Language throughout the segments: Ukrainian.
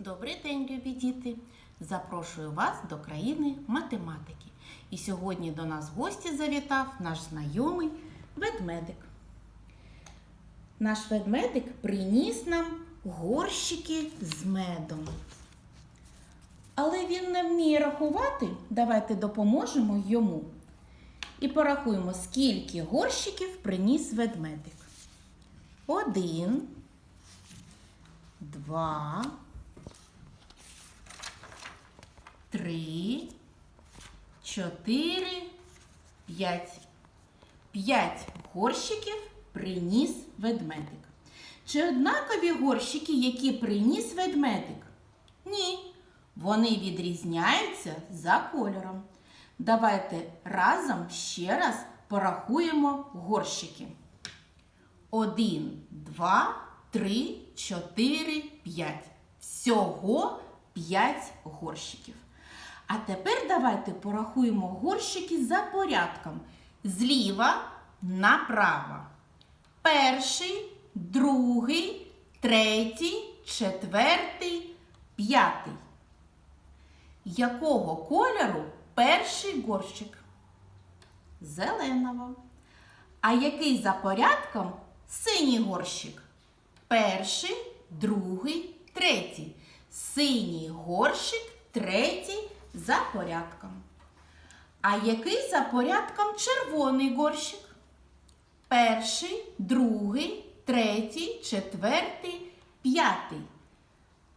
Добрий день, любі діти! Запрошую вас до країни математики. І сьогодні до нас в гості завітав наш знайомий ведмедик. Наш ведмедик приніс нам горщики з медом. Але він не вміє рахувати. Давайте допоможемо йому. І порахуємо, скільки горщиків приніс ведмедик. Один, два, три, чотири, п'ять. П'ять горщиків приніс ведмедик. Чи однакові горщики, які приніс ведмедик? Ні. Вони відрізняються за кольором. Давайте разом ще раз порахуємо горщики. Один, два, три, чотири, п'ять. Всього п'ять горщиків. А тепер давайте порахуємо горщики за порядком. Зліва направо. Перший, другий, третій, четвертий, п'ятий. Якого кольору перший горщик? Зеленого. А який за порядком синій горщик? Перший, другий, третій. Синій горщик, третій за порядком. А який за порядком червоний горщик? Перший, другий, третій, четвертий, п'ятий.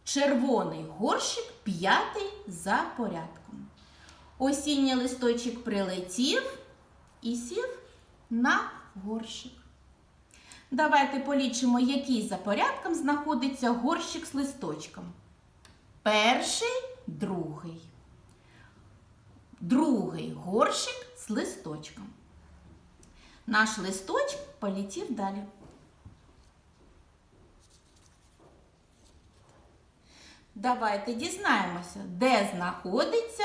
Червоний горщик п'ятий за порядком. Осінній листочок прилетів і сів на горщик. Давайте полічимо, який за порядком знаходиться горщик з листочком. Перший, другий. Другий горщик з листочком. Наш листочок полетів далі. Давайте дізнаємося, де знаходиться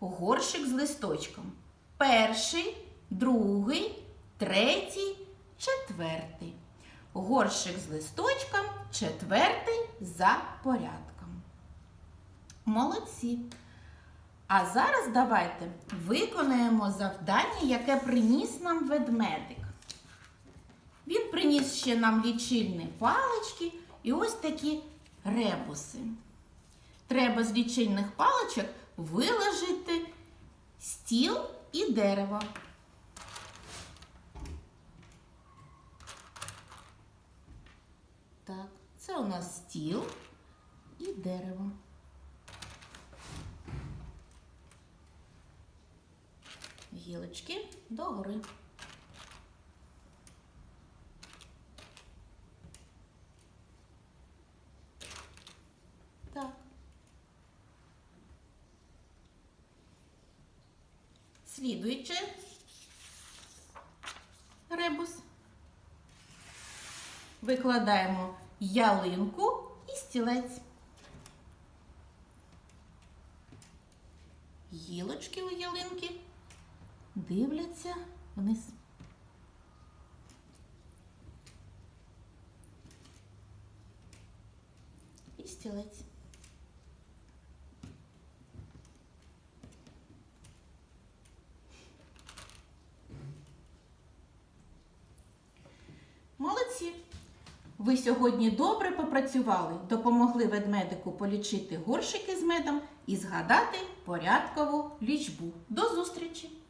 горщик з листочком. Перший, другий, третій, четвертий. Горщик з листочком, четвертий за порядком. Молодці. А зараз давайте виконаємо завдання, яке приніс нам ведмедик. Він приніс ще нам лічильні палички і ось такі ребуси. Треба з лічильних паличок виложити стіл і дерево. Так, це у нас стіл і дерево. Гілочки догори. Так. Слідуючи ребус. Викладаємо ялинку і стілець. Гілочки у ялинки дивляться вниз. І стілець. Молодці! Ви сьогодні добре попрацювали, допомогли ведмедику полічити горщики з медом і згадати порядкову лічбу. До зустрічі!